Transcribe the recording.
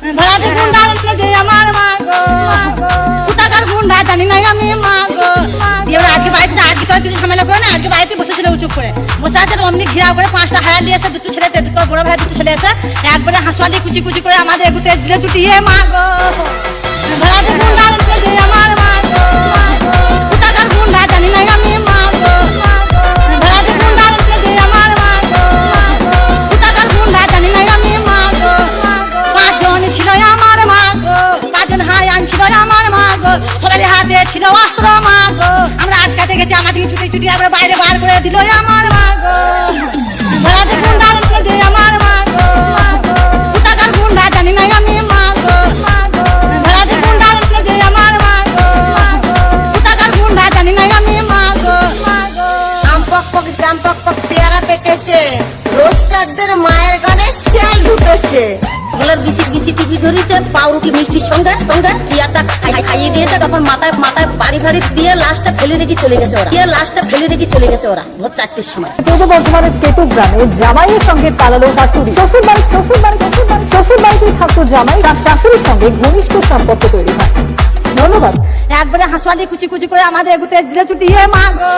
ভাড়াতে আমি মা গো। এবার আজকে বাড়িতে কিছু ঝামেলা করে না, আজকে বাড়িতে বসেছিল উচুপ করে। বসে আছে অমনি ঘিরা করে পাঁচটা হায়ার নিয়ে এসে, দুটো ছেলে দুটো বড় ভাই, দুটো ছেলে এসে একবারে হাসুয়ালি কুচি কুচি করে আমাদের এগুতে দিলে চুটিয়ে মা গো। সবারই হাতে ছিল অস্ত্র মা গো আমরা আটকাতে গেছি আমাদের ছুটি ছুটি আমরা বাইরে বার করে দিল আমার মা গো ভাড়াতে গুন্ডা আনলে আমার মা গো কোথাকার গুন্ডা জানি না আমি মা গো ভাড়াতে গুন্ডা আনলে আমার মা গো কোথাকার গুন্ডা জানি না আমি মা গো আম পক পক, জাম পক পক, পেয়ারা রোস্টারদের মায়ের গানে শেল ঢুকেছে। বলার বিসি বিসি টিভি ধরিতে পাউরুটি মিষ্টির সঙ্গে সঙ্গে পিয়ারটা খাই- খাইয়ে দিয়েছে তখন মাথায় মাথায় বাড়ি ফাড়ি দিয়ে লাশটা ফেলে রেখে চলে গেছে ওরা। দিয়ে লাশটা ফেলে রেখে চলে গেছে ওরা ভোর চারটের সময়। পূর্ব বর্ধমানের কেতু গ্রামে জামাইয়ের সঙ্গে পালালো শাশুড়ি শ্বশুর। বাড়ি শ্বশুর বাড়ি শ্বশুর বাড়ি শ্বশুর বাড়িতেই থাকতো জামাই তার শাশুড়ির সঙ্গে ঘনিষ্ঠ সম্পর্ক তৈরি হয়। ধন্যবাদ। একবারে হাসপাতালে কুচি কুচি করে আমাদের এগুতে দিলে ছুটি মা গো।